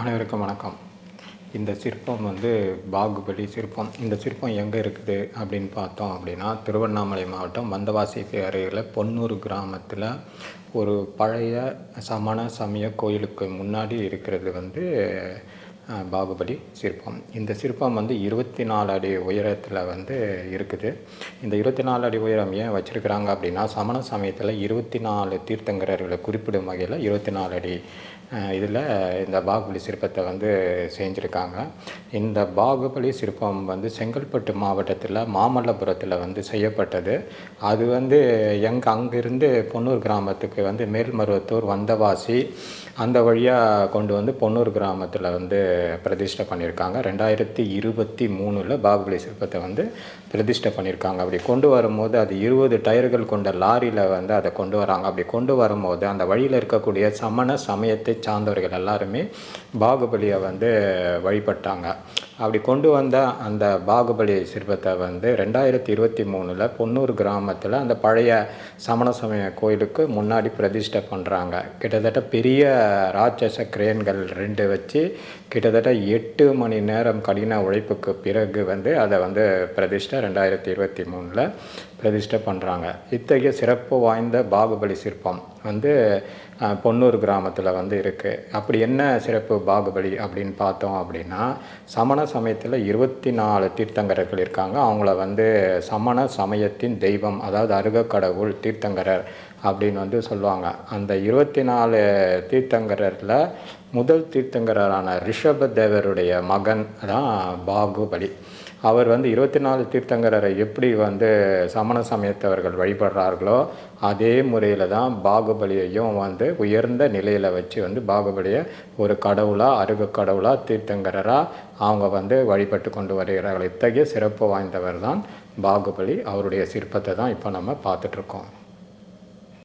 அனைவருக்கும் வணக்கம். இந்த சிற்பம் வந்து பாகுபலி சிற்பம். இந்த சிற்பம் எங்கே இருக்குது அப்படின்னு பார்த்தோம் அப்படின்னா திருவண்ணாமலை மாவட்டம் வந்தவாசிக்கு அருகில் பொன்னூர் கிராமத்தில் ஒரு பழைய சமண சமய கோயிலுக்கு முன்னாடி இருக்கிறது வந்து பாகுபலி சிற்பம். இந்த சிற்பம் வந்து இருபத்தி நாலு அடி உயரத்தில் வந்து இருக்குது. இந்த இருபத்தி நாலு அடி உயரம் ஏன் வச்சுருக்கிறாங்க அப்படின்னா சமண சமயத்தில் இருபத்தி நாலு தீர்த்தங்கரர்களை குறிப்பிடும் வகையில் இருபத்தி நாலு அடி இதில் இந்த பாகுபலி சிற்பத்தை வந்து செஞ்சுருக்காங்க. இந்த பாகுபலி சிற்பம் வந்து செங்கல்பட்டு மாவட்டத்தில் மாமல்லபுரத்தில் வந்து செய்யப்பட்டது. அது வந்து எங்க அங்கிருந்து பொன்னூர் கிராமத்துக்கு வந்து மேல்மருவத்தூர் வந்தவாசி அந்த வழியாக கொண்டு வந்து பொன்னூர் கிராமத்தில் வந்து பிரதிஷ்டை பண்ணியிருக்காங்க. ரெண்டாயிரத்தி இருபத்தி மூணில் பாகுபலி சிற்பத்தை வந்து பிரதிஷ்டை பண்ணியிருக்காங்க. அப்படி கொண்டு வரும்போது அது இருபது டயர்கள் கொண்ட லாரியில் வந்து அதை கொண்டு வராங்க. அப்படி கொண்டு வரும்போது அந்த வழியில் இருக்கக்கூடிய சமண சமயத்தை சார்ந்தவர்கள் எல்லாருமே பாகுபலியை வந்து வழிபட்டாங்க. அப்படி கொண்டு வந்த அந்த பாகுபலி சிற்பத்தை வந்து ரெண்டாயிரத்தி இருபத்தி மூணில் பொன்னூர் கிராமத்தில் அந்த பழைய சமண சமய கோயிலுக்கு முன்னாடி பிரதிஷ்டை பண்ணுறாங்க கிட்டத்தட்ட பெரிய ராட்சச கிரேன்கள் ரெண்டு வச்சு கிட்டத்தட்ட எட்டு மணி நேரம் கடின உழைப்புக்கு பிறகு வந்து அதை வந்து பிரதிஷ்டை ரெண்டாயிரத்தி இருபத்தி மூணில் பிரதிஷ்டை பண்ணுறாங்க இத்தகைய சிறப்பு வாய்ந்த பாகுபலி சிற்பம் வந்து பொன்னூர் கிராமத்தில் வந்து இருக்குது அப்படி என்ன சிறப்பு பாகுபலி அப்படின்னு பார்த்தோம் அப்படின்னா சமண சமயத்தில் இருபத்தி நாலு தீர்த்தங்கரர்கள் இருக்காங்க. அவங்கள வந்து சமண சமயத்தின் தெய்வம் அதாவது அருக கடவுள் தீர்த்தங்கரர் அப்படின்னு வந்து சொல்லுவாங்க. அந்த இருபத்தி நாலு தீர்த்தங்கரரில் முதல் தீர்த்தங்கரரான ரிஷப தேவருடைய மகன் தான் பாகுபலி. அவர் வந்து இருபத்தி நாலு தீர்த்தங்கரரை எப்படி வந்து சமண சமயத்தவர்கள் வழிபடுறார்களோ அதே முறையில் தான் பாகுபலியையும் வந்து உயர்ந்த நிலையில் வச்சு வந்து பாகுபலியை ஒரு கடவுளாக அருக கடவுளாக தீர்த்தங்கரராக அவங்க வந்து வழிபட்டு கொண்டு வருகிறார்கள். இத்தகைய சிறப்பு வாய்ந்தவர் தான் பாகுபலி. அவருடைய சிற்பத்தை தான் இப்போ நம்ம பார்த்துட்ருக்கோம்